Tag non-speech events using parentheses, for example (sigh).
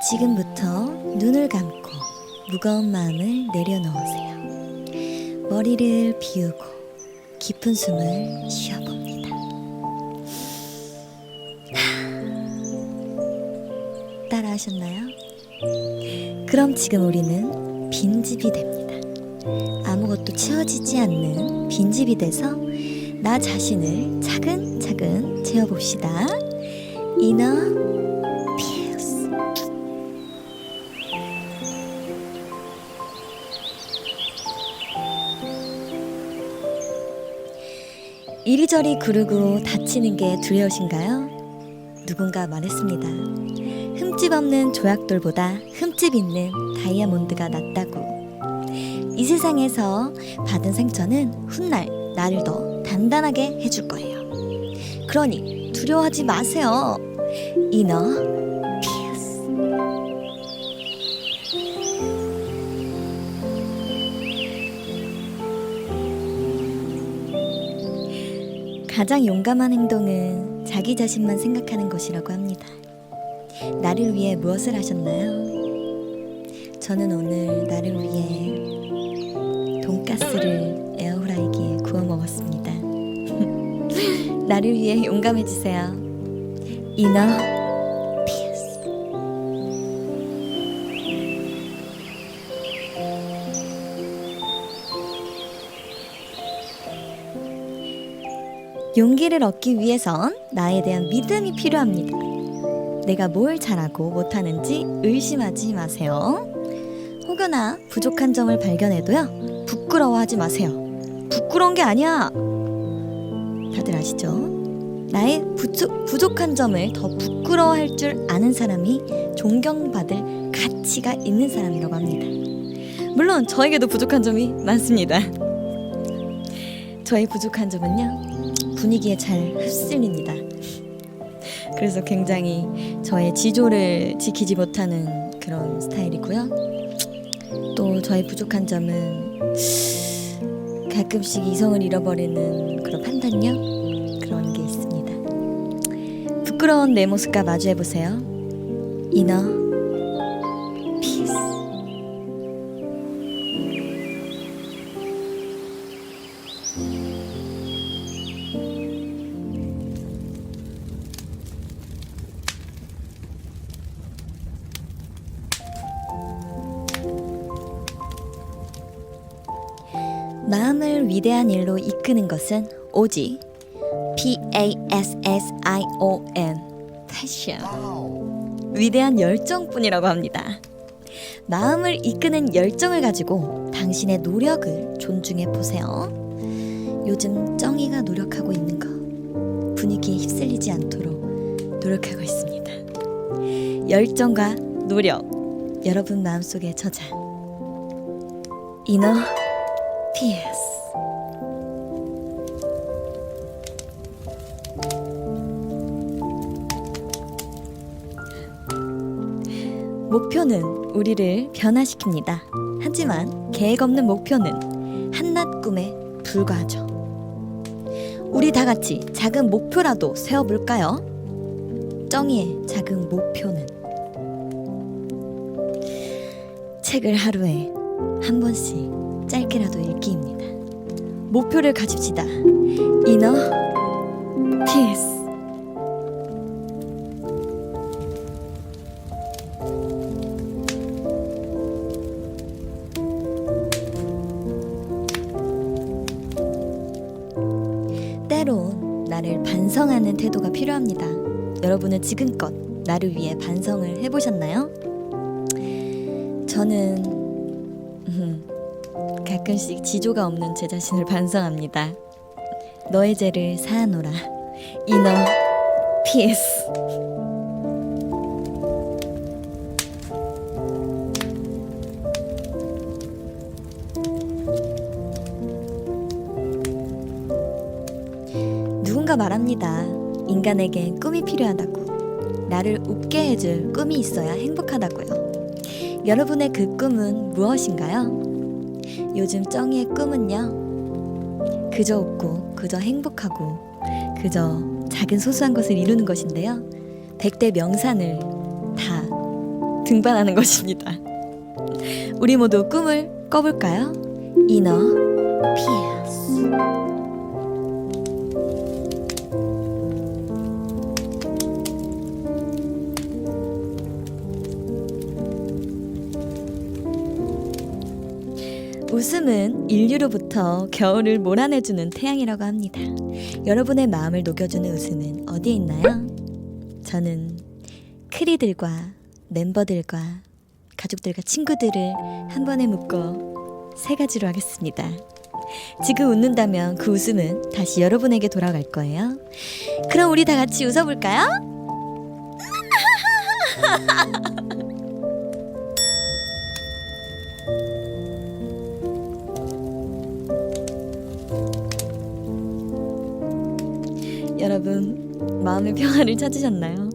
지금부터 눈을 감고 무거운 마음을 내려놓으세요. 머리를 비우고 깊은 숨을 쉬어봅니다. 따라하셨나요? 그럼 지금 우리는 빈집이 됩니다. 아무것도 채워지지 않는 빈집이 돼서 나 자신을 차근차근 채워봅시다. 이너 이리저리 구르고 다치는 게 두려우신가요? 누군가 말했습니다. 흠집 없는 조약돌보다 흠집 있는 다이아몬드가 낫다고. 이 세상에서 받은 상처는 훗날 나를 더 단단하게 해줄 거예요. 그러니 두려워하지 마세요. 이너 가장 용감한 행동은 자기 자신만 생각하는 것이라고 합니다. 나를 위해 무엇을 하셨나요? 저는 오늘 나를 위해 돈가스를 에어프라이기에 구워 먹었습니다. (laughs) 나를 위해 용감해지세요. 이너 용기를 얻기 위해선 나에 대한 믿음이 필요합니다. 내가 뭘 잘하고 못하는지 의심하지 마세요. 혹여나 부족한 점을 발견해도요, 부끄러워하지 마세요. 부끄러운 게 아니야. 다들 아시죠? 나의 부족, 부족한 점을 더 부끄러워할 줄 아는 사람이 존경받을 가치가 있는 사람이라고 합니다. 물론 저에게도 부족한 점이 많습니다. 저의 부족한 점은요, 분위기에 잘 흡슬립니다. 그래서 굉장히 저의 지조를 지키지 못하는 그런 스타일이고요. 또 저의 부족한 점은 가끔씩 이성을 잃어버리는 그런 판단력 그런 게 있습니다. 부끄러운 내 모습과 마주해 보세요. 이너 피스. 마음을 위대한 일로 이끄는 것은 오직 P A S S I O N 패션 위대한 열정뿐이라고 합니다. 마음을 이끄는 열정을 가지고 당신의 노력을 존중해 보세요. 요즘 정이가 노력하고 있는 거 분위기에 휩쓸리지 않도록 노력하고 있습니다. 열정과 노력 여러분 마음속에 저장 이너 PS 목표는 우리를 변화시킵니다. 하지만 계획 없는 목표는 한낱 꿈에 불과하죠. 우리 다 같이 작은 목표라도 세워볼까요? 정의의 작은 목표는 책을 하루에 한 번씩 짧게라도 읽기입니다. 목표를 가집시다. 이너 피스. 반성하는 태도가 필요합니다. 여러분은 지금껏 나를 위해 반성을 해보셨나요? 저는 음, 가끔씩 지조가 없는 제 자신을 반성합니다. 너의 죄를 사하노라. 이너 피스. 누군가 말합니다. 인간에겐 꿈이 필요하다고. 나를 웃게 해줄 꿈이 있어야 행복하다고요. 여러분의 그 꿈은 무엇인가요? 요즘 정이의 꿈은요. 그저 웃고, 그저 행복하고, 그저 작은 소소한 것을 이루는 것인데요. 백대 명산을 다 등반하는 (laughs) 것입니다. 우리 모두 꿈을 꿔볼까요? 이너 피어스. 웃음은 인류로부터 겨울을 몰아내주는 태양이라고 합니다. 여러분의 마음을 녹여주는 웃음은 어디에 있나요? 저는 크리들과 멤버들과 가족들과 친구들을 한 번에 묶어 세 가지로 하겠습니다. 지금 웃는다면 그 웃음은 다시 여러분에게 돌아갈 거예요. 그럼 우리 다 같이 웃어볼까요? (laughs) 여러분 마음의 평화를 찾으셨나요?